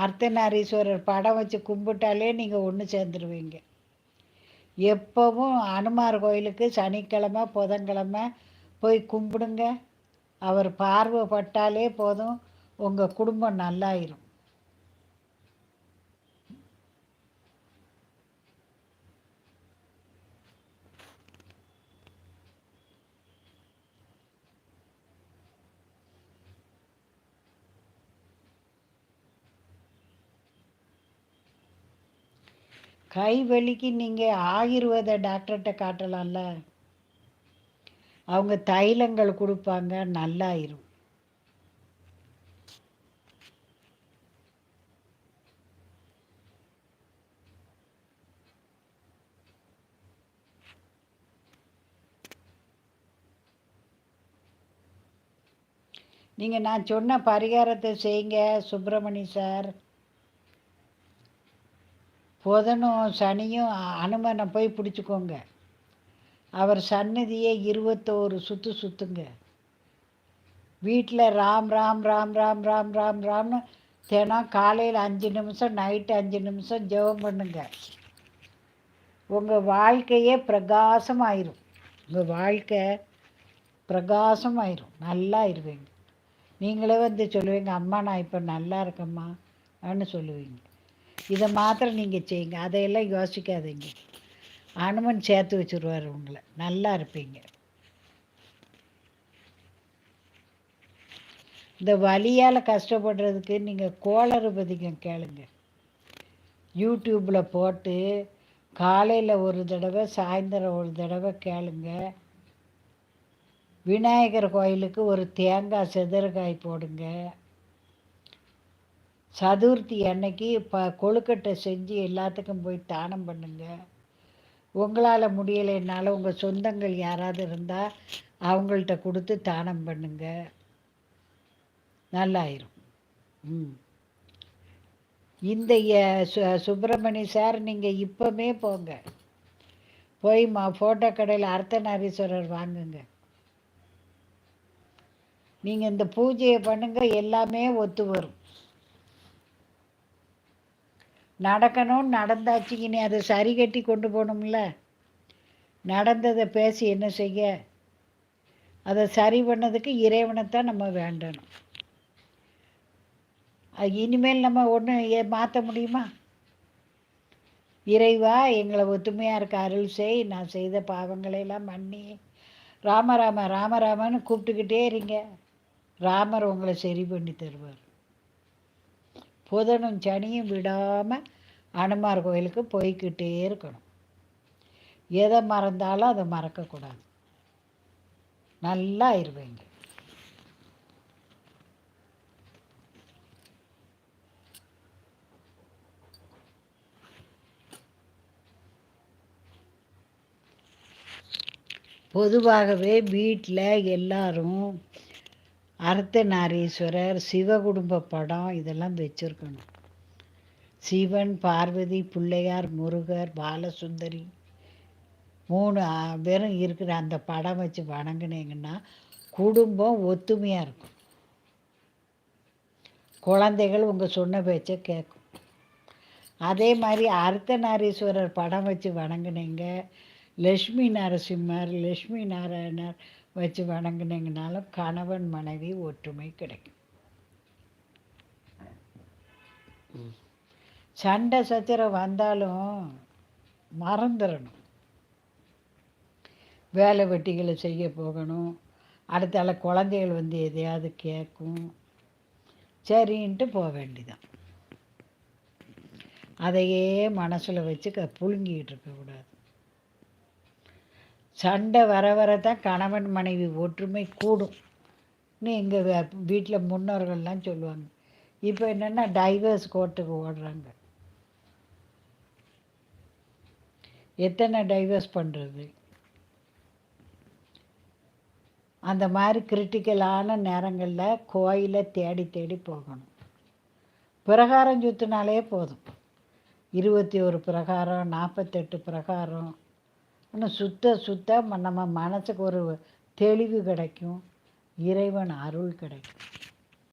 அர்த்தநாரீஸ்வரர் படம் வச்சு கும்பிட்டாலே நீங்கள் ஒன்று சேர்ந்துருவீங்க. எப்போவும் அனுமார் கோயிலுக்கு சனிக்கிழமை புதன்கிழமை போய் கும்பிடுங்க. அவர் பார்வைப்பட்டாலே போதும். உங்கள் குடும்பம் நல்லாயிரும். கை வலிக்கு நீங்கள் ஆயுர்வேத டாக்டர்கிட்ட காட்டலாம்ல? அவங்க தைலங்கள் கொடுப்பாங்க நல்லாயிரும் நீங்கள் நான் சொன்ன பரிகாரத்தை செய்யுங்க சுப்பிரமணி சார். புதனும் சனியும் அனுமனை போய் பிடிச்சிக்கோங்க. அவர் சன்னதியை இருபத்தோரு சுற்று சுற்றுங்க வீட்டில் ராம் ராம் ராம் ராம் ராம் ராம் ராம்னு தினம் காலையில் அஞ்சு நிமிஷம் நைட்டு அஞ்சு நிமிஷம் ஜெபம் பண்ணுங்க. உங்கள் வாழ்க்கையே பிரகாசமாயிரும். உங்கள் வாழ்க்கை பிரகாசமாயிரும். நல்லா இருவீங்க. நீங்களே வந்து சொல்லுவீங்க அம்மா நான் இப்போ நல்லா இருக்கேம்மா அப்படின்னு சொல்லுவீங்க. இதை மாத்திரம் நீங்கள் செய்யுங்க. அதையெல்லாம் யோசிக்காதீங்க. அனுமன் சேர்த்து வச்சுருவார் உங்களை. நல்லா இருப்பீங்க. இந்த வலியால் கஷ்டப்படுறதுக்கு நீங்கள் கோளறு பதிகம் கேளுங்க. யூடியூப்பில் போட்டு காலையில் ஒரு தடவை சாயந்தரம் ஒரு தடவை கேளுங்க. விநாயகர் கோயிலுக்கு ஒரு தேங்காய் செதறுகாய் போடுங்க. சதுர்த்தி அன்னைக்கு ப கொழுக்கட்டை செஞ்சு எல்லாத்துக்கும் போய் தானம் பண்ணுங்க. உங்களால் முடியலைன்னாலும் உங்கள் சொந்தங்கள் யாராவது இருந்தால் அவங்கள்ட்ட கொடுத்து தானம் பண்ணுங்க. நல்லாயிரும். ம். இந்த சு சுப்பிரமணி சார் நீங்கள் இப்போமே போங்க. போய் மா ஃபோட்டோ கடையில் அர்த்தநாரீஸ்வரர் வாங்குங்க. நீங்கள் இந்த பூஜையை பண்ணுங்கள் எல்லாமே ஒத்து வரும். நடக்கணும்னு நடந்தாச்சு இனி அதை சரி கட்டி கொண்டு போகணும்ல? நடந்ததை பேசி என்ன செய்ய? அதை சரி பண்ணதுக்கு இறைவனைத்தான் நம்ம வேண்டணும். அது இனிமேல் நம்ம ஒன்று மாற்ற முடியுமா? இறைவா எங்களை ஒத்துமையாக இருக்க அருள் செய். நான் செய்த பாவங்களையெல்லாம் மன்னி. ராமராம ராமராமன்னு கூப்பிட்டுக்கிட்டே இருங்க. ராமர் உங்களை சரி பண்ணி தருவார். புதனும் சனியும் விடாமல் அனுமார் கோயிலுக்கு போய்கிட்டே இருக்கணும். எதை மறந்தாலும் அதை மறக்கக்கூடாது. நல்லா இருவீங்க பொதுவாகவே வீட்டில் எல்லாரும் அர்த்தநாரீஸ்வரர் சிவகுடும்ப படம் இதெல்லாம் வச்சுருக்கணும். சிவன் பார்வதி பிள்ளையார் முருகர் பாலசுந்தரி மூணு பேரும் இருக்கிற அந்த படம் வச்சு வணங்கினீங்கன்னா குடும்பம் ஒத்துமையாக இருக்கும். குழந்தைகள் உங்கள் சொன்ன பேச்சை கேட்கும் அதே மாதிரி அர்த்தநாரீஸ்வரர் படம் வச்சு வணங்கினீங்க லக்ஷ்மி நரசிம்மர் லக்ஷ்மி நாராயணர் வச்சு வணங்கினீங்கனாலும் கணவன் மனைவி ஒற்றுமை கிடைக்கும். சண்டை சத்திரம் வந்தாலும் மறந்துடணும். வேலை வெட்டிகளை செய்ய போகணும். அடுத்தால குழந்தைகள் வந்து எதையாவது கேட்கும். சரின்ட்டு போக வேண்டிதான். அதையே மனசில் வச்சு க புழுங்கிக்கிட்டு இருக்கக்கூடாது சண்டை வர வர தான் கணவன் மனைவி ஒற்றுமை கூடும். எங்கள் வீட்டில் முன்னோர்கள்லாம் சொல்லுவாங்க. இப்போ என்னென்னா டைவர்ஸ் கோர்ட்டுக்கு ஓடுறாங்க. எத்தனை டைவர்ஸ் பண்ணுறது அந்த மாதிரி கிரிட்டிக்கலான நேரங்களில் கோயிலை தேடி தேடி போகணும். பிரகாரம் சுற்றினாலே போதும். இருபத்தி ஒரு பிரகாரம் நாற்பத்தெட்டு பிரகாரம். இன்னும் சுத்த சுத்த நம்ம மனசுக்கு ஒரு தெளிவு கிடைக்கும். இறைவன் அருள் கிடைக்கும்.